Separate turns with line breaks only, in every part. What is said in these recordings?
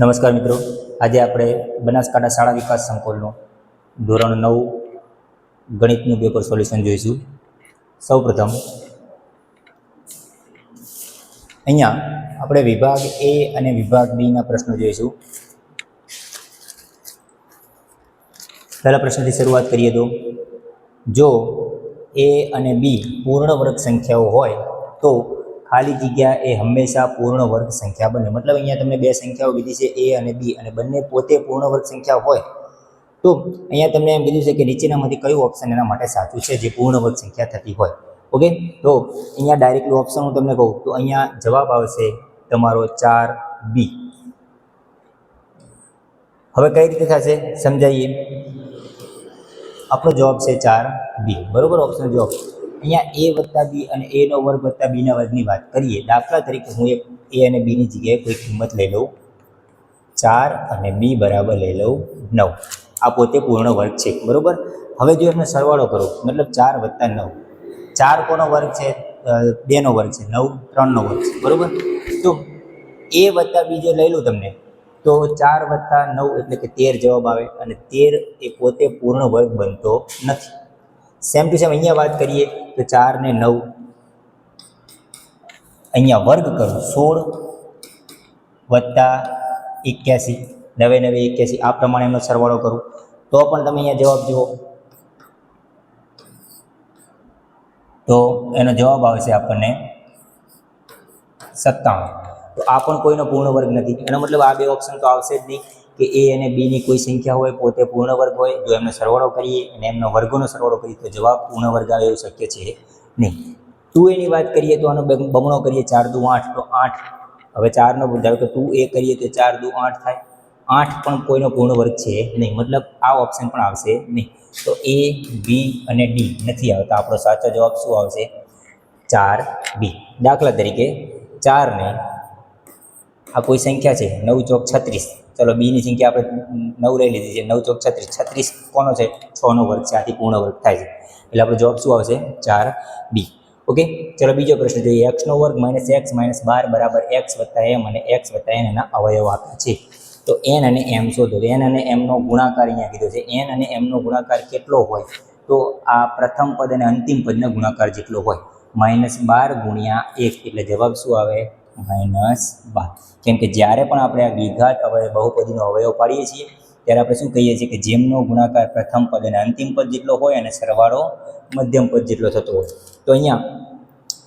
નમસ્કાર મિત્રો. આજે આપણે બનાસકાંઠા શાળા વિકાસ સંકુલનું ધોરણ નવ ગણિતનું પેપર સોલ્યુશન જોઈશું. સૌપ્રથમ, અહીંયા આપણે વિભાગ એ અને વિભાગ બીના પ્રશ્નો જોઈશું. પહેલા પ્રશ્નથી શરૂઆત કરીએ તો, જો એ અને બી પૂર્ણ વર્ગ સંખ્યાઓ હોય તો ખાલી જગ્યા એ હંમેશા પૂર્ણ વર્ગ સંખ્યા બને. મતલબ અહીંયા તમને બે સંખ્યાઓ કીધી છે, એ અને બી. અને બંને પોતે પૂર્ણ વર્ગ સંખ્યા હોય, તો અહીંયા તમને એમ કીધું છે કે નીચેનામાંથી કયું ઓપ્શન એના માટે સાચું છે, જે પૂર્ણ વર્ગ સંખ્યા થતી હોય. ઓકે તો અહીંયા ડાયરેક્ટલી ઓપ્શન હું તમને કહું, તો અહીંયા જવાબ આવશે તમારો ચાર બી હવે કઈ રીતે થશે? સમજાઈએ. આપણો જવાબ છે ચાર બી બરોબર? ઓપ્શન જવાબ. અહીંયા એ વત્તા બી અને એનો વર્ગ વત્તા બીના વર્ગની વાત કરીએ, દાખલા તરીકે હું એક એ અને બીની જગ્યાએ કોઈ કિંમત લઈ લઉં. ચાર અને બી બરાબર લઈ લઉં નવ. આ પોતે પૂર્ણ વર્ગ છે, બરાબર? હવે જો એમને સરવાળો કરું, મતલબ ચાર વત્તા નવ. ચાર કોનો વર્ગ છે? બેનો વર્ગ છે, નવ ત્રણનો વર્ગ છે, બરાબર? તો એ વત્તા બી જો લઈ લઉં તમને, તો ચાર વત્તા નવ એટલે કે તેર જવાબ આવે અને તેર એ પોતે પૂર્ણ વર્ગ બનતો નથી. સેમ ટુ સેમ અહીંયા વાત કરીએ તો ચાર ને નવ. અહીંયા વર્ગ કરો, સોળ વત્તા એક્યાસી, નવે નવે એક્યાસી, આ પ્રમાણે એમનો સરવાળો કરું. તો પણ તમે અહીંયા જવાબ જુઓ. તો એનો જવાબ આવશે આપણને સત્તાણું. તો આ પણ કોઈનો પૂર્ણ વર્ગ નથી. એનો મતલબ આ બે ઓપ્શન તો આવશે જ નહીં. કે એ અને બીની કોઈ સંખ્યા હોય, પોતે પૂર્ણ વર્ગ હોય, જો એમનો સરવાળો કરીએ અને એમનો વર્ગોનો સરવાળો કરીએ, તો જવાબ પૂર્ણ વર્ગ આવે એવું શક્ય છે નહીં. ટુ એની વાત કરીએ તો આનો બમ- બમણો કરીએ, ચાર દુ આઠ, તો આઠ. હવે ચારનો ધારો કે ટુ એ કરીએ તો ચાર દુ આઠ થાય. આઠ પણ કોઈનો પૂર્ણ વર્ગ છે નહીં, મતલબ આ ઓપ્શન પણ આવશે નહીં. તો એ બી અને ડી નથી આવતા. આપણો સાચો જવાબ શું આવશે? ચાર બી દાખલા તરીકે ચારને આ કોઈ સંખ્યા છે, નવ ચોક છત્રીસ. ચલો, બીની સંખ્યા આપણે નવ લઈ લીધી છે. નવ ચોક છત્રીસ. છત્રીસ કોનો છે? છનો વર્ગ છે. આથી પૂર્ણ વર્ગ થાય છે. એટલે આપણો જવાબ શું આવશે? ચાર બી. ઓકે? ચલો, બીજો પ્રશ્ન જોઈએ. એક્સનો વર્ગ માઇનસ એક્સ માઇનસ બાર બરાબર એક્સ વત્તા એમ અને એક્સ વત્તા એન એના અવયવ આપ્યા છે. તો એન અને એમ શોધો. એન અને એમનો ગુણાકાર અહીંયા કીધો છે. એન અને એમનો ગુણાકાર કેટલો હોય? તો આ પ્રથમ પદ અને અંતિમ પદના ગુણાકાર જેટલો હોય. માઇનસ બાર ગુણ્યા એક. એટલે જવાબ શું આવે? માઇનસ બાર કેમ કે જ્યારે પણ આપણે આ દ્વિઘાત અવયવ બહુપદીનો અવયવ પાડીએ છીએ, ત્યારે આપણે શું કહીએ છીએ કે જેમનો ગુણાકાર પ્રથમ પદ અને અંતિમ પદ જેટલો હોય અને સરવાળો મધ્યમ પદ જેટલો થતો હોય. તો અહીંયા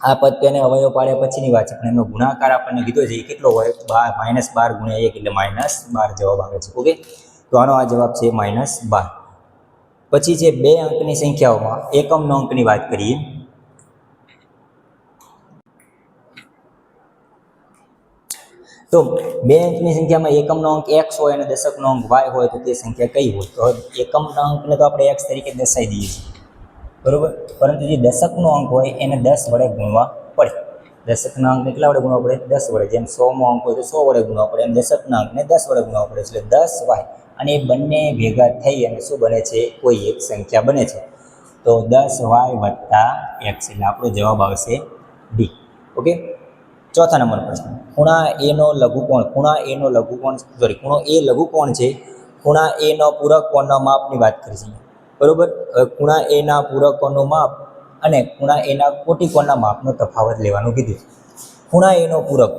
આ પદ તેને અવયવ પાડ્યા પછીની વાત છે, પણ એમનો ગુણાકાર આપણને કીધો છે એ કેટલો હોય? બાર માઇનસ બાર ગુણ્યા એક એટલે માઇનસ બાર જવાબ આવે છે. ઓકે? તો આનો આ જવાબ છે માઇનસ બાર. પછી છે બે અંકની સંખ્યાઓમાં એકમનો અંકની વાત કરીએ તો બે અંકની સંખ્યામાં એકમનો અંક એક્સ હોય અને દશકનો અંક વાય હોય તો તે સંખ્યા કઈ હોય? તો એકમના અંકને તો આપણે એક્સ તરીકે દર્શાવી દઈએ છીએ. બરોબર? પરંતુ જે દશકનો અંક હોય એને દસ વડે ગુણવા પડે. દશકના અંકને કેટલા વડે ગુણવા પડે? દસ વડે. જેમ સોમો અંક હોય તો સો વડે ગુણવા પડે. એમ દશકના અંકને દસ વડે ગુણવા પડે. એટલે દસ વાય અને એ બંને ભેગા થઈ અને શું બને છે? કોઈ એક સંખ્યા બને છે. તો દસ વાય વત્તા એક્સ એટલે આપણો જવાબ આવશે ડી ઓકે ચોથા નંબરનો પ્રશ્ન. ખૂણા એનો લઘુકોણ, ખૂણા એનો લઘુકોણ સોરી ખૂણો એ લઘુકોણ છે, ખૂણા એનો પૂરક કોણના માપની વાત કરી છે બરોબર? ખૂણા એના પૂરક કોણનું માપ અને ખૂણા એના કોટી કોણના માપનો તફાવત લેવાનું કીધું છે. ખૂણા એનો પૂરક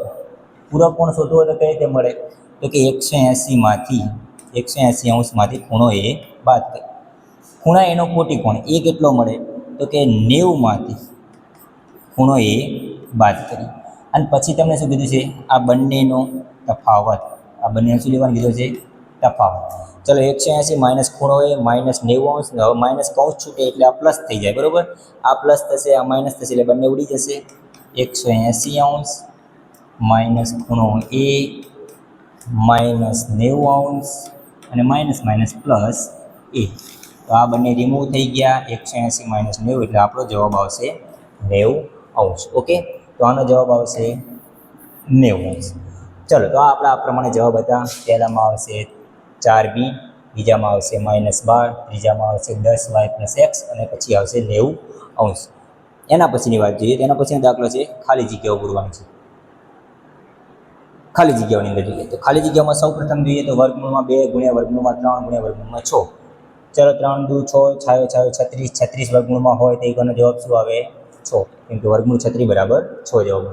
પૂરક કોણ શોધવો હોય તો કઈ રીતે મળે? તો કે એકસો એંસીમાંથી એકસો એંસી અંશમાંથી ખૂણો એ બાદ કરી ખૂણા એનો કોટી કોણ? એ કેટલો મળે? તો કે નેવુંમાંથી ખૂણો એ બાદ કરી અને પછી તમને શું કીધું છે? આ બંનેનો તફાવત. આ બંને શું લેવાનું કીધું છે? તફાવત. ચલો એકસો એંસી માઇનસ ખૂણો એ માઇનસ નેવું અંશ, હવે માઇનસ કૌંસ છૂટે એટલે આ પ્લસ થઈ જાય, બરાબર? આ પ્લસ થશે, આ માઇનસ થશે એટલે બંને ઉડી જશે. એકસો એંસી અંશ માઇનસ ખૂણો એ માઇનસ નેવું અંશ અને માઇનસ માઇનસ પ્લસ એ. તો આ બંને રિમૂવ થઈ ગયા, એકસો એંસી માઇનસ નેવું એટલે આપણો જવાબ આવશે નેવું અંશ ઓકે તો આનો જવાબ આવશે નેવું. ચલો, તો આ આપણા આ પ્રમાણે જવાબ હતા. પહેલામાં આવશે ચાર બી, બીજામાં આવશે માઇનસ બાર, ત્રીજામાં આવશે દસ વાય પ્લસ એક્સ અને પછી આવશે નેવું અંશ. એના પછીની વાત જોઈએ તેના પછીનો દાખલો છે ખાલી જગ્યાઓ પૂરવાની છે. ખાલી જગ્યાઓની અંદર જોઈએ, તો ખાલી જગ્યામાં સૌ પ્રથમ જોઈએ તો વર્ગમૂળમાં બે ગુણ્યા વર્ગમૂળમાં ત્રણ ગુણ્યા વર્ગમૂળમાં છ. ચલો, ત્રણ, દુ, છ, છાયો છાયો, છત્રીસ છત્રીસ વર્ગમૂળમાં હોય તો એનો જવાબ શું આવે? છ કે વર્ગમૂળ છત્રી બરાબર છ જવાબ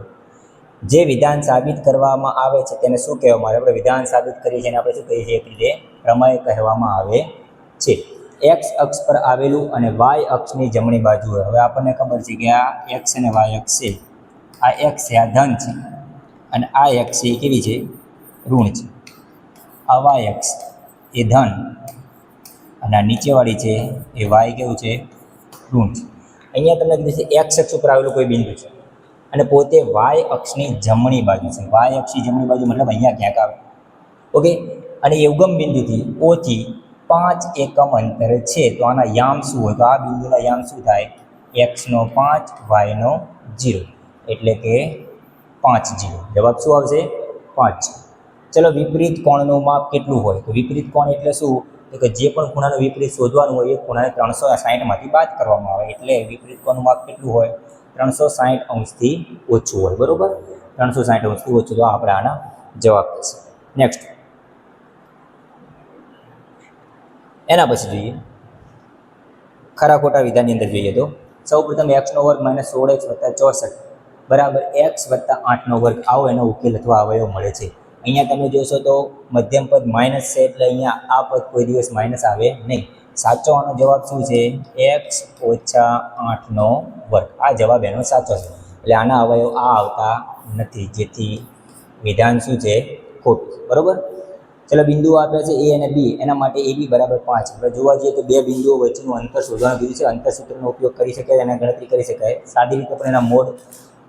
જે વિધાન સાબિત કરવામાં આવે છે તેને શું કહેવામાં આવે? આપણે વિધાન સાબિત કરીએ છીએ અને આપણે શું કહીએ છીએ? એક પ્રમેય કહેવામાં આવે છે. એક્સ અક્ષ પર આવેલું અને વાય અક્ષની જમણી બાજુએ હવે આપણને ખબર છે કે આ એક્સ અને વાય અક્ષ છે. આ એક્સ છે, આ ધન છે. અને આ એક્સ એ કેવી છે? ઋણ છે. આ વાય અક્ષ એ ધન. અને આ નીચેવાળી છે એ વાય કેવું છે? ઋણ છે. અહીંયા તમને કીધું છે એક્સ અક્ષ ઉપર આવેલું કોઈ બિંદુ છે. અને પોતે વાય અક્ષની જમણી બાજુ છે. વાય અક્ષની જમણી બાજુ મતલબ અહીંયા ક્યાંક આવે. ઓકે અને એ ઉગમ બિંદુથી ઓથી પાંચ એકમ અંતરે છે. તો આના યામ શું હોય? તો આ બિંદુના યામ શું થાય? એક્સનો પાંચ વાયનો જીરો. એટલે કે પાંચ જીરો. જવાબ શું આવશે? પાંચ. ચલો વિપરીત કોણનું માપ કેટલું હોય? તો વિપરીત કોણ એટલે શું? તો કે જે પણ ખૂણાનું વિપરીત શોધવાનું હોય, એ ખૂણાને ત્રણસો સાહીઠમાંથી બાદ કરવામાં આવે. એટલે વિપરીત કોણનું માપ કેટલું હોય? ત્રણસો સાઠ અંશથી ઓછું હોય, બરાબર? ત્રણસો સાઠ અંશથી ઓછું, તો આપણે આના જવાબ થશે. નેક્સ્ટ એના પછી જોઈએ. ખરા ખોટા વિધાનની અંદર જોઈએ તો, સૌ પ્રથમ એક્સનો વર્ગ માઇનસ સોળ એક્સ વત્તા ચોસઠ, બરાબર? એક્સ વત્તા આઠનો વર્ગ આવો એનો ઉકેલ અથવા અવયવ મળે છે. અહીંયા તમે જોશો તો મધ્યમ પદ માઇનસ છે એટલે અહીંયા આ પદ કોઈ દિવસ માઇનસ આવે નહીં. સાચો આનો જવાબ શું છે? એક્સ ઓછા આઠનો વર્ગ. આ જવાબ એનો સાચો છે. એટલે આના અવયવ આ આવતા નથી. જેથી વિધાન શું છે? ખોટું બરાબર? ચાલો બિંદુઓ આપ્યા છે એ અને બી એના માટે એ બી બરાબર પાંચ. આપણે જોવા જઈએ તો બે બિંદુઓ વચ્ચેનું અંતર શોધવાનું કીધું છે. અંતર સૂત્રનો ઉપયોગ કરી શકાય અને ગણતરી કરી શકાય. સાદી રીતે પણ એના મોડ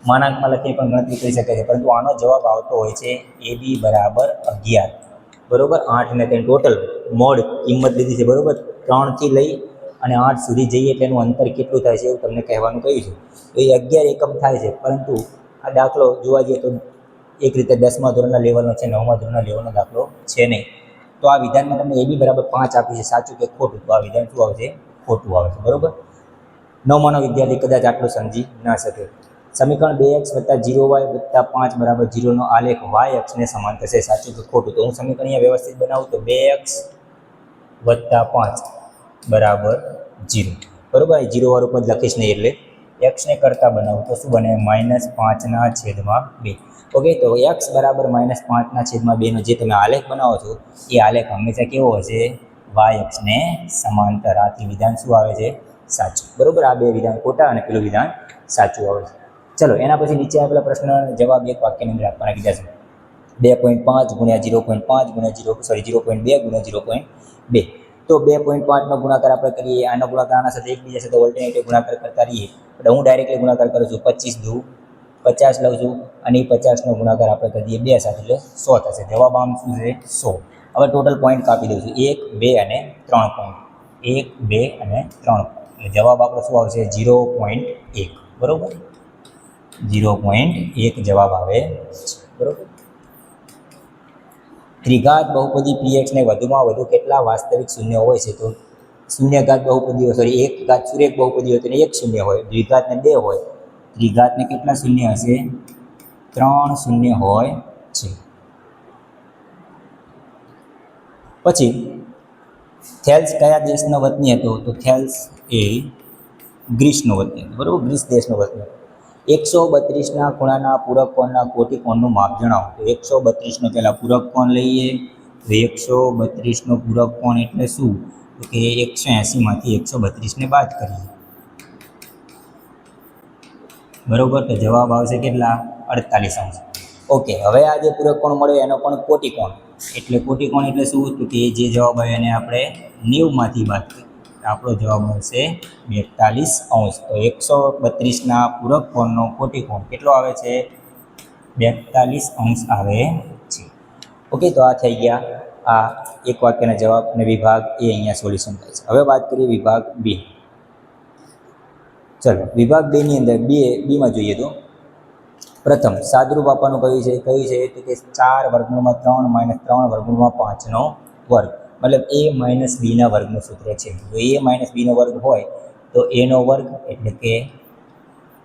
માનાંકમાં લખી પણ ગણતરી કરી શકે છે. પરંતુ આનો જવાબ આવતો હોય છે એ બી બરાબર અગિયાર. બરાબર? આઠ ને ત્રણ ટોટલ. મોડ કિંમત લીધી છે. બરાબર? ત્રણથી લઈ અને આઠ સુધી જઈએ એટલે એનું અંતર કેટલું થાય છે એવું તમને કહેવાનું કહ્યું છે. તો એ અગિયાર એકમ થાય છે. પરંતુ આ દાખલો જોવા જઈએ તો એક રીતે દસમા ધોરણના લેવલનો છે, નવમા ધોરણના લેવલનો દાખલો છે નહીં. તો આ વિધાનમાં તમને એ બી બરાબર પાંચ આપ્યું છે. સાચું કે ખોટું? તો આ વિધાન શું આવશે? ખોટું આવે છે બરાબર? નવમાનો વિદ્યાર્થી કદાચ આટલું સમજી ના શકે. સમીકરણ બે એક્સ વત્તા જીરો વાય વત્તા પાંચ બરાબર જીરોનો આલેખ વાય અક્ષને સમાન થશે. સાચું કે ખોટું? તો હું સમીકરણ અહીંયા વ્યવસ્થિત બનાવું તો બે એક્સ વત્તા પાંચ બરાબર જીરો. બરાબર? જીરો વાળું પદ લખીશ નહીં એટલે એક્સને કરતાં બનાવું તો શું બને? માઇનસ પાંચના છેદમાં બે. ઓકે, તો એક્સ બરાબર માઇનસ પાંચના છેદમાં બેનો જે તમે આલેખ બનાવો છો, એ આલેખ હંમેશા કેવો હશે? વાય અક્ષને સમાંતર. આથી વિધાન શું આવે છે? સાચું. બરાબર? આ બે વિધાન ખોટા અને પેલું વિધાન સાચું આવે છે. ચલો, એના પછી નીચે આપેલા પ્રશ્ન જવાબ એક વાક્યની અંદર આપવાના કીધા છે. બે પોઈન્ટ પાંચ ગુણ્યા જીરો પોઈન્ટ પાંચ ગુણ્યા જીરો સોરી જીરો પોઈન્ટ બે ગુણ્યા જીરો પોઈન્ટ બે. તો બે પોઈન્ટ પાંચનો ગુણાકાર આપણે કરીએ, આનો ગુણાકાર આના સાથે એકબીજા સાથે ઓલ્ટરનેટિવ ગુણાકાર કરતા રહીએ. એટલે હું ડાયરેક્ટલી ગુણાકાર કરું છું, પચીસ દુ પચાસ લઉં છું, અને એ પચાસનો ગુણાકાર આપણે કરી દઈએ બે સાથે, એટલે સો થશે. જવાબ આમ શું છે? સો. હવે ટોટલ પોઈન્ટ કાપી દઉં છું. એક, બે અને ત્રણ પોઈન્ટ એક, બે અને ત્રણ. એટલે જવાબ આપણો શું આવશે? જીરો પોઈન્ટ એક. બરાબર? જીરો પોઈન્ટ એક જવાબ આવે બરાબર? ત્રિઘાત બહુપદી પીએક્સને વધુમાં વધુ કેટલા વાસ્તવિક શૂન્ય હોય છે તો? શૂન્યઘાત બહુપદીઓ સોરી એક ઘાત સુરેખ બહુપદી હોય તો એક શૂન્ય હોય દ્વિઘાતને બે હોય ત્રિઘાતને કેટલા શૂન્ય હશે? ત્રણ શૂન્ય હોય છે. પછી, થેલ્સ કયા દેશનો વતની હતો? તો થેલ્સ એ ગ્રીસનો વતની હતો, બરાબર? ગ્રીસ દેશનો વતની હતો. એકસો બત્રીસના ખૂણાના પૂરક કોણના કોટી કોણનું માપ જણાવો. તો એકસો બત્રીસનો પહેલાં પૂરક કોણ લઈએ? તો એકસો બત્રીસનો પૂરક કોણ એટલે શું? તો કે એકસો એંસીમાંથી એકસો બત્રીસને બાદ કરીએ. બરોબર? તો જવાબ આવશે કેટલા? અડતાલીસ અંશ. ઓકે, હવે આ જે પૂરક કોણ મળ્યો એનો પણ કોટી કોણ? એટલે કોટી કોણ એટલે શું? તો કે જે જવાબ આવે એને આપણે નેવમાંથી બાદ કરીએ. આપણો જવાબ મળશે બેતાલીસ અંશ. તો એકસો બત્રીસના પૂરક કોણનો કોટી કોણ કેટલો આવે છે? બેતાલીસ અંશ આવે છે. ઓકે તો આ થઈ ગયા. આ એક વાક્યના જવાબ અને વિભાગ એ અહીંયા સોલ્યુશન થાય છે. હવે વાત કરીએ વિભાગ બી. ચલો, વિભાગ બેની અંદર બે, બીમાં જોઈએ તો. પ્રથમ, સાદરૂપ આપવાનું કયું છે? કયું છે? તો કે ચાર વર્ગમૂળમાં ત્રણ, માઇનસ ત્રણ વર્ગમૂળમાં પાંચનો વર્ગ. મતલબ એ માઇનસ બીના વર્ગનું સૂત્ર છે. જો એ માઇનસ બીનો વર્ગ હોય, તો એનો વર્ગ એટલે કે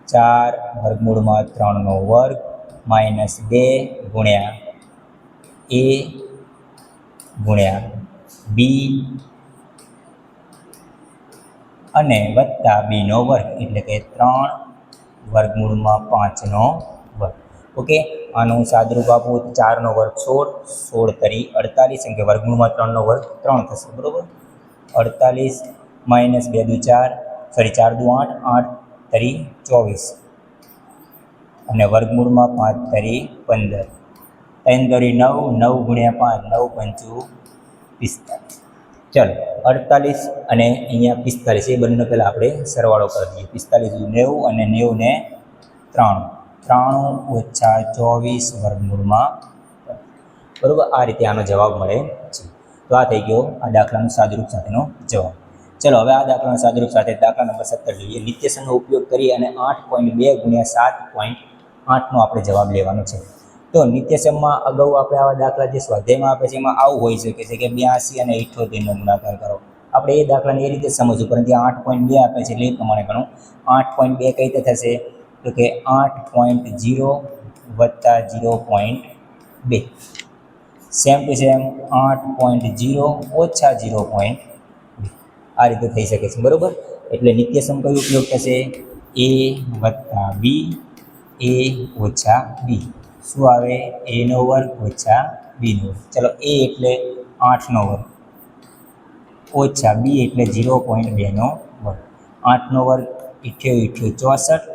ચાર વર્ગમૂળમાં ત્રણનો વર્ગ માઇનસ બે ગુણ્યા એ ગુણ્યા બી અને વત્તા બીનો વર્ગ એટલે કે ત્રણ વર્ગમૂળમાં પાંચનો વર્ગ. ઓકે આનું સાદરૂપ આપું ચારનો વર્ગ સોળ સોળ તરી અડતાલીસ એમ કે વર્ગમૂળમાં ત્રણનો વર્ગ ત્રણ થશે, બરાબર? અડતાલીસ માઇનસ બે દુ ચાર સોરી ચાર દુ આઠ આઠ તરી ચોવીસ. અને વર્ગમૂળમાં પાંચ તરી પંદર. ત્રણ તરી નવ નવ ગુણ્યા પાંચ, નવ પંચું પિસ્તાલીસ. ચાલો, અડતાલીસ અને અહીંયા પિસ્તાલીસ, એ બંનેનો પહેલાં આપણે સરવાળો કરી દઈએ પિસ્તાલીસ નેવું અને નેવું ને ત્રાણું. ત્રાણું ઓછા ચોવીસ વર્ગમૂળમાં. બરાબર? આ રીતે આનો જવાબ મળે છે. તો આ થઈ ગયો આ દાખલાનું સાદરૂપ સાથેનો જવાબ. ચલો, હવે આ દાખલાના સાદરૂપ સાથે દાખલા નંબર સત્તર જોઈએ. નિત્યસનનો ઉપયોગ કરી અને આઠ પોઈન્ટ બે ગુણ્યા સાત પોઈન્ટ આઠનો આપણે જવાબ લેવાનો છે. તો નિત્યસમમાં અગાઉ આપણે આવા દાખલા જે સ્વાધ્યાયમાં આપે છે, એમાં આવું હોઈ શકે છે કે બ્યાસી અને ઇઠ્ઠોતેરનો ગુણાકાર કરો. આપણે એ દાખલાને એ રીતે સમજવું પરંતુ આઠ પોઈન્ટ બે આપે છે, એટલે એ પ્રમાણે ગણું. આઠ પોઈન્ટ બે કઈ રીતે થશે? તો કે આઠ પોઈન્ટ જીરો વત્તા જીરો પોઈન્ટ બે. સેમ ટુ સેમ આઠ પોઈન્ટ જીરો ઓછા જીરો પોઈન્ટ આ રીતે થઈ શકે છે, બરાબર? એટલે નિત્યસમ કયો ઉપયોગ થશે? એ વત્તા બી એ ઓછા બી શું આવે? એનો વર્ગ ઓછા બીનો વર્ગ. ચલો એ એટલે આઠનો વર્ગ. ઓછા બી એટલે ઝીરો પોઈન્ટ બેનો વર્ગ. આઠનો વર્ગ ઇઠ્યો ઇઠ્યો ચોસઠ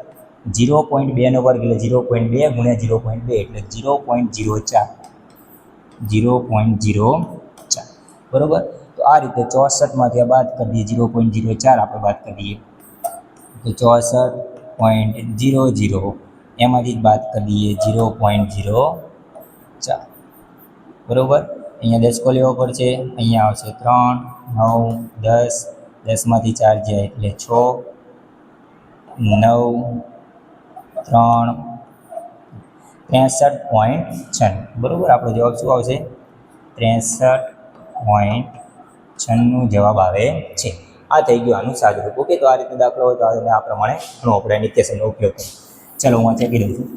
ઝીરો પોઈન્ટ બેનો વર્ગ એટલે ઝીરો પોઈન્ટ બે ગુણ્યા ઝીરો પોઈન્ટ બે એટલે ઝીરો પોઈન્ટ ઝીરો ચાર. ઝીરો પોઈન્ટ ઝીરો ચાર. બરાબર? તો આ રીતે ચોસઠમાંથી આ બાદ કરી દઈએ ઝીરો પોઈન્ટ ઝીરો ચાર, આપણે બાદ કરી દઈએ. તો ચોસઠ પોઈન્ટ ઝીરો ઝીરો. એમાંથી જ બાદ કરી દઈએ ઝીરો પોઈન્ટ ઝીરો ચાર. બરાબર? અહીંયા દસકો લેવો પડશે. અહીંયા આવશે ત્રણ, નવ, દસ. દસમાંથી ચાર જાય એટલે છ, નવ ત્રણ ત્રેસઠ પોઈન્ટ છન્નું. બરાબર? આપણો જવાબ શું આવશે? ત્રેસઠ પોઈન્ટ છન્નું જવાબ આવે છે. આ થઈ ગયું આનું સાદુરૂપ. ઓકે, તો આ રીતે દાખલો હોય તો આને આ પ્રમાણે ઘણો આપણે નિત્યસમનો ઉપયોગ કરીએ. ચાલો, હું ચેકી દઉં છું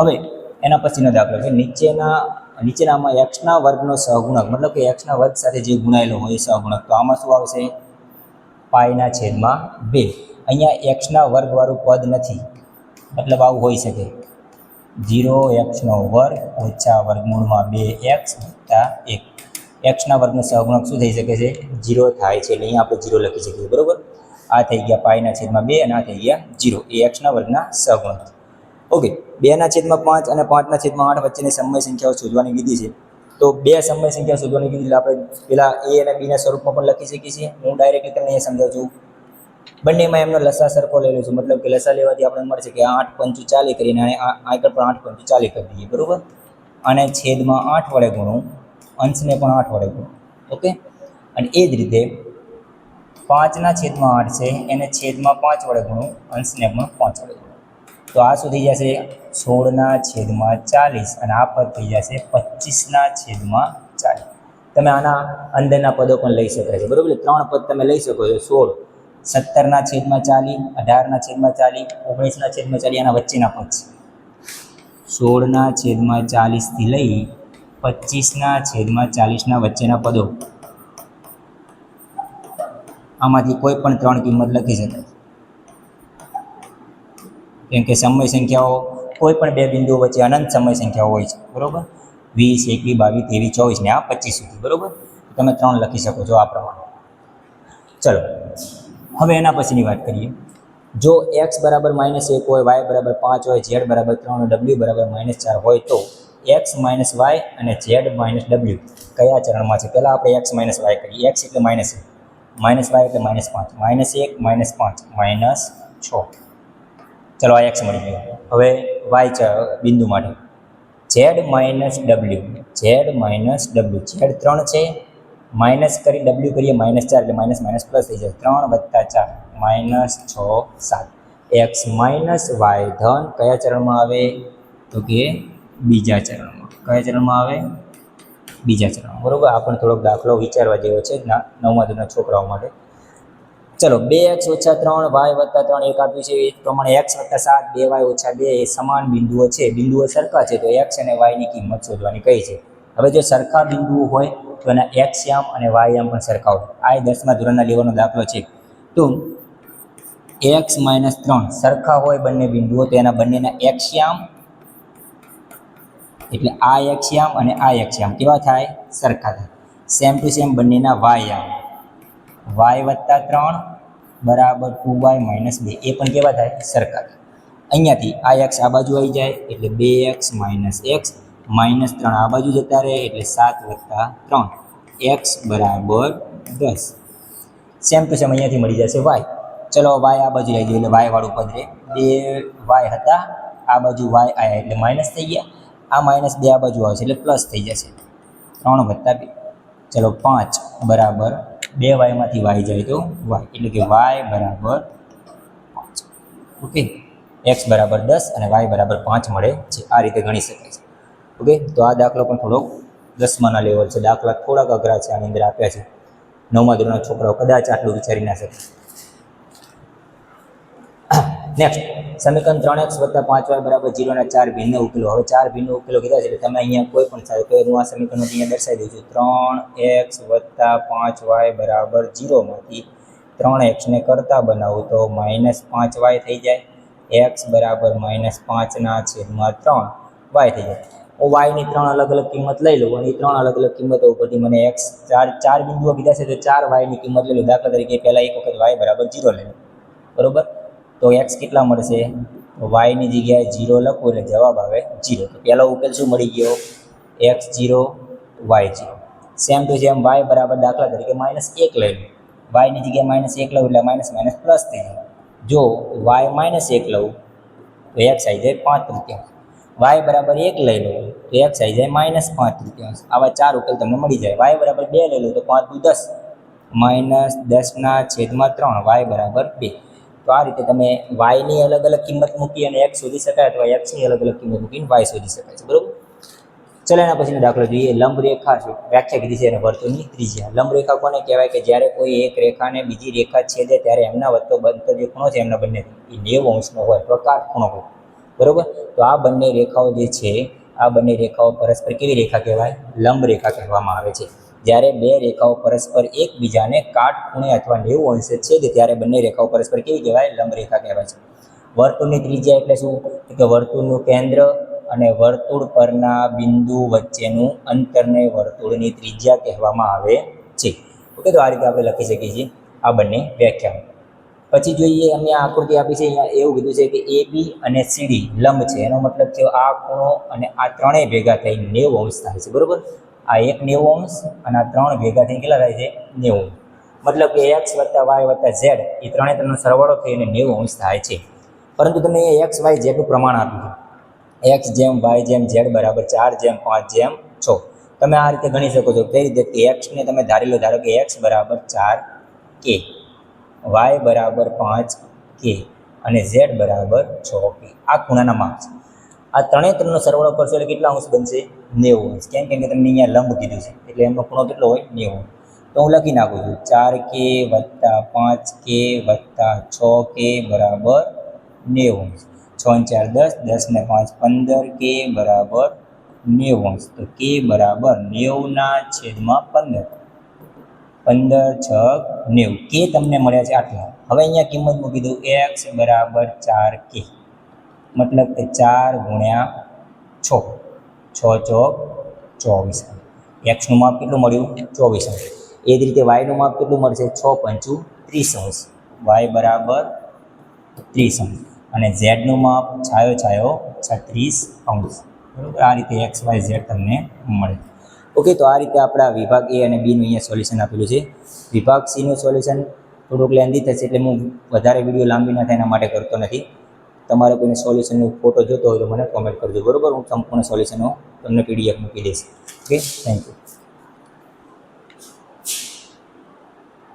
હવે, એના પછીનો દાખલો છે. નીચેના, નીચેનામાં એક્સના વર્ગનો સહગુણક, મતલબ કે એક્સના વર્ગ સાથે જે ગુણાયેલો હોય એ સહગુણક. તો આમાં શું આવશે? પાયના છેદમાં બે. અહીંયા એક્સના વર્ગવાળું પદ નથી. મતલબ આવું હોઈ શકે. જીરો એક્સનો વર્ગ ઓછા વર્ગમૂળમાં બે એક્સ વત્તા એક. એક્સના વર્ગનો સહગુણક શું થઈ શકે છે? જીરો થાય છે. એટલે અહીંયા આપણે જીરો લખી શકીએ, બરાબર? આ થઈ ગયા પાયના છેદમાં બે અને આ થઈ ગયા ઝીરો. એ એક્સના વર્ગના સહગુણક. ઓકે, બેના છેદમાં પાંચ અને પાંચના છેદમાં આઠ વચ્ચેની સમય સંખ્યાઓ શોધવાની વિધિ છે. તો બે સમય સંખ્યા શોધવાની કીધી આપણે પેલા એ અને બીના સ્વરૂપમાં પણ લખી શકીએ છીએ. હું ડાયરેક્ટલી તમને એ સમજાવું છું. બંનેમાં એમનો લસા સરખો લઈ છું મતલબ કે લસા લેવાથી આપણે મળશે કે આઠ પંચું ચાલી કરીને અને આગળ પણ આઠ પંચુ ચાલી કરી દઈએ, બરાબર? અને છેદમાં આઠ વડે ગુણું, અંશને પણ આઠ વડે ગુણું, ઓકે? અને એ જ રીતે પાંચના છેદમાં આઠ છે, એને છેદમાં પાંચ વડે ગુણું, અંશને પણ પાંચ વડે ગુણું. તો આ શું થઈ જશે? સોળના છેદમાં ચાલીસ અને આ પદ થઈ જશે પચીસના છેદમાં ચાલીસ. તમે આના અંદરના પદો પણ લઈ શકાય છે, બરાબર? ત્રણ પદ તમે લઈ શકો છો, સોળ. સત્તરના છેદમાં ચાલી, અઢારના છેદમાં ચાલી, ઓગણીસના છેદમાં ચાલી આના વચ્ચેના પદ છે સોળના છેદમાં ચાલીસથી લઈ પચીસના છેદમાં ચાલીસના વચ્ચેના પદો. આમાંથી કોઈ પણ ત્રણ કિંમત લખી શકાય. કેમ કે સમય સંખ્યાઓ કોઈ પણ બે બિંદુઓ વચ્ચે અનંત સમય સંખ્યાઓ હોય છે, બરાબર? વીસ, એકવીસ, બાવીસ, ત્રેવીસ, ચોવીસ ને આ પચીસ સુધી, બરાબર? તમે ત્રણ લખી શકો છો આ પ્રમાણે. ચલો. હવે એના પછીની વાત કરીએ. જો એક્સ બરાબર માઇનસ એક હોય વાય બરાબર પાંચ હોય ઝેડ બરાબર ત્રણ ડબલ્યુ બરાબર માઇનસ ચાર હોય તો એક્સ માઇનસ વાય અને ઝેડ માઇનસ ડબલ્યુ કયા ચરણમાં છે? પહેલાં આપણે એક્સ માઇનસ વાય કરીએ. એક્સ એટલે માઇનસ એક. માઇનસ વાય એટલે માઇનસ પાંચ. માઇનસ એક, માઇનસ પાંચ. માઇનસ છ. ચલો આ એક્સ મળી ગયો. હવે વાય બિંદુ માટે. Z minus W Z minus W Z ત્રણ છે. માઇનસ કરી ડબલ્યુ કરીએ, માઇનસ ચાર એટલે માઇનસ માઇનસ પ્લસ થઈ જાય. ત્રણ વત્તા ચાર, માઇનસ છ, સાત. એક્સ માઇનસ વાય ધન કયા ચરણમાં આવે? તો કે બીજા ચરણમાં. કયા ચરણમાં આવે? બીજા ચરણમાં. બરાબર? આ પણ થોડોક દાખલો વિચારવા જેવો છે નવમા ધોરણના છોકરાઓ માટે. ચલો, બે એક્સ ઓછા ત્રણ વાય વત્તા ત્રણ એક આપ્યું છે. એ પ્રમાણે એક્સ વત્તા સાત, બે વાય ઓછા બે એ સમાન બિંદુઓ છે. બિંદુઓ સરખા છે તો એક્સ અને વાયની કિંમત શોધવાની કઈ છે? હવે જો સરખા બિંદુઓ હોય તો એના એક્સ યામ અને વાય યામ પણ સરખા હોય આ એ દસમા ધોરણના લેવાનો દાખલો છે. તો એક્સ માઇનસ ત્રણ સરખા હોય બંને બિંદુઓ, તો એના બંનેના એક્સ યામ એટલે આ એક્સ યામ અને આ એક્સ યામ કેવા થાય? સરખા થાય. સેમ ટુ સેમ બંનેના વાય યામ વાય વત્તા ત્રણ બરાબર ટુ વાય માઇનસ બે. એ પણ કેવા થાય? સરખા થાય. અહીંયાથી આ એક્સ આ બાજુ આવી જાય એટલે બે એક્સ માઇનસ એક્સ માઇનસ ત્રણ. આ બાજુ જતા રહે એટલે સાત વત્તા ત્રણ. એક્સ બરાબર દસ. સેમ ટુ સેમ અહીંયાથી મળી જશે વાય ચલો વાય આ બાજુ લઈ ગયું એટલે વાયવાળું પદ રહે. બે વાય હતા. આ બાજુ વાય આયા એટલે માઇનસ થઈ ગયા. આ માઇનસ બે આ બાજુ આવશે એટલે પ્લસ થઈ જશે. ત્રણ વત્તા બે. ચલો પાંચ બરાબર બે વાયમાંથી વાય જાય તો વાય એટલે કે વાય બરાબર પાંચ. ઓકે એક્સ બરાબર દસ અને વાય બરાબર પાંચ મળે છે. આ રીતે ગણી શકાય છે. ઓકે? તો આ દાખલો પણ થોડોક દસમાના લેવલ છે. દાખલા થોડાક અઘરા છે, આની અંદર આપ્યા છે. નવમા ધોરણના છોકરાઓ કદાચ આટલું વિચારી ના શકે. નેક્સ્ટ સમીકરણ ત્રણ એક્સ વત્તા પાંચ વાય બરાબર જીરોના ચાર ભિન્ન ઉકેલો. હવે ચાર ભિન્ન ઉકેલો કીધા છે, એટલે તમે અહીંયા કોઈ પણ સારું તો હું આ સમીકરણ અહીંયા દર્શાવી દઉં છું. ત્રણ એક્સ વત્તા પાંચ વાય બરાબર જીરોમાંથી ત્રણ એક્સને કરતા બનાવું તો માઇનસ પાંચ વાય થઈ જાય. એક્સ બરાબર માઇનસ પાંચના છેદમાં ત્રણ વાય થઈ જાય. હું વાયની ત્રણ અલગ અલગ કિંમત લઈ લઉં અને એ ત્રણ અલગ અલગ કિંમતો ઉપરથી મને એક્સ ચાર ચાર બિંદુઓ કીધા છે, તો ચાર વાયની કિંમત લઈ લઉં. દાખલા તરીકે પહેલાં એક વખત વાય બરાબર જીરો લઈ બરોબર? તો એક્સ કેટલા મળશે? વાયની જગ્યાએ જીરો લખું એટલે જવાબ આવે જીરો તો પહેલો ઉકેલ શું મળી ગયો? X zero Y zero same to same Y બરાબર દાખલા તરીકે માઇનસ એક લઈ લઉં. વાયની જગ્યાએ માઇનસ એક લઉં એટલે માઇનસ માઇનસ પ્લસ થઈ જાય. જો વાય માઇનસ એક લઉં, તો એક્સ આવી જાય પાંચ તૃતીયાંશ વાય બરાબર એક લઈ લો, તો એક્સ આવી જાય માઇનસ પાંચ તૃતીયાંશ આવા ચાર ઉકેલ તમને મળી જાય. વાય બરાબર બે લઈ લો, તો પાંચ દુ દસ. માઇનસ દસના છેદમાં ત્રણ વાય બરાબર બે. તો આ રીતે તમે વાયની અલગ અલગ કિંમત મૂકી અને એક્સ શોધી શકાય અથવા એક્સની અલગ અલગ કિંમત મૂકીને વાય શોધી શકાય છે, બરાબર? ચલો, એના પછીનો દાખલો જોઈએ. લંબ રેખા છે વ્યાખ્યા કીધી છે અને વર્તુળની ત્રિજ્યા. લંબ રેખા કોને કહેવાય? કે જ્યારે કોઈ એક રેખાને બીજી રેખા છેદે, ત્યારે એમના વચ્ચે બનતો જે ખૂણો છે, એમના બંને એ નેવું અંશનો હોય પ્રકાશ ખૂણો હોય. બરોબર? તો આ બંને રેખાઓ જે છે, આ બંને રેખાઓ પરસ્પર કેવી રેખા કહેવાય? લંબ રેખા કહેવામાં આવે છે. જ્યારે બે રેખાઓ પરસ્પર એકબીજાને કાટ, ખૂણે અથવા નેવું અંશે છેદે, ત્યારે બંને રેખાઓ પરસ્પર કેવી કહેવાય? લંબ રેખા કહેવાય છે. વર્તુળની ત્રિજ્યા એટલે શું? કે વર્તુળનું કેન્દ્ર અને વર્તુળ પરના બિંદુ વચ્ચેનું અંતરને વર્તુળની ત્રિજ્યા કહેવામાં આવે છે. ઓકે, તો આ રીતે આપણે લખી શકીએ છીએ આ બંને વ્યાખ્યા પછી જોઈએ અમે આ આકૃતિ આપી છે, અહીંયા એવું કીધું છે કે એ, બી અને સીડી લંબ છે. એનો મતલબ છે આ ખૂણો અને આ ત્રણેય ભેગા થઈ નેવું અંશ થાય છે, બરાબર? આ એક નેવું અંશ અને આ ત્રણ ભેગા થઈ કેટલા થાય છે? નેવું. મતલબ કે એક્સ વત્તા વાય વત્તા ઝેડ એ ત્રણે ત્રણનો સરવાળો થઈને નેવું અંશ થાય છે. પરંતુ તમને એ એક્સ વાય ઝેડનું પ્રમાણ આપ્યું છે. એક્સ જેમ વાય જેમ ઝેડ બરાબર ચાર જેમ, પાંચ જેમ, છ. તમે આ રીતે ગણી શકો છો. કઈ રીતે? એક્સને તમે ધારી લો, ધારો કે એક્સ બરાબર ચાર કે. વાય બરાબર પાંચ કે અને ઝેડ બરાબર છ કે. આ ખૂણાના માપ આ ત્રણેય ત્રણનો સરવાળો કરશો એટલે કેટલા અંશ બનશે? નેવું અંશ. કેમ કેમ કે તમને અહીંયા લંબ કીધું છે. એટલે એમનો ખૂણો કેટલો હોય? નેવું. તો હું લખી નાખું છું. ચાર કે વત્તા પાંચ કે વત્તા છ કે બરાબર નેવું અંશ. છ ને ચાર દસ દસ ને પાંચ પંદર કે બરાબર નેવું અંશ. તો કે બરાબર નેવુંના છેદમાં પંદર. પંદર, છ, નેવું. કે તમને મળ્યા છે આટલા. હવે અહીંયા કિંમત મૂકી દઉં. એક્સ બરાબર ચાર કે. મતલબ કે ચાર ગુણ્યા છ. છ ચોક ચોવીસ. એક્સનું માપ કેટલું મળ્યું? ચોવીસ. અંશ એ જ રીતે વાયનું માપ કેટલું મળશે? છ પંચું ત્રીસ અંશ વાય બરાબર ત્રીસ અંશ અને ઝેડનું માપ છાયો છાયો છત્રીસ અંશ. બરાબર? આ રીતે એક્સ, વાય, ઝેડ તમને મળે. ઓકે તો આ રીતે આપણા વિભાગ એ અને બીનું અહીંયા સોલ્યુશન આપેલું છે. વિભાગ સીનું સોલ્યુશન થોડુંક લેન્ધી થશે એટલે હું વધારે વીડિયો લાંબી ના થાય એના માટે કરતો નથી. તમારે કોઈને સોલ્યુશનનો ફોટો જોતો હોય તો મને કોમેન્ટ કરજો, બરાબર? હું સંપૂર્ણ સોલ્યુશનનો તમને પીડીએફ મૂકી દઈશ. Okay thank you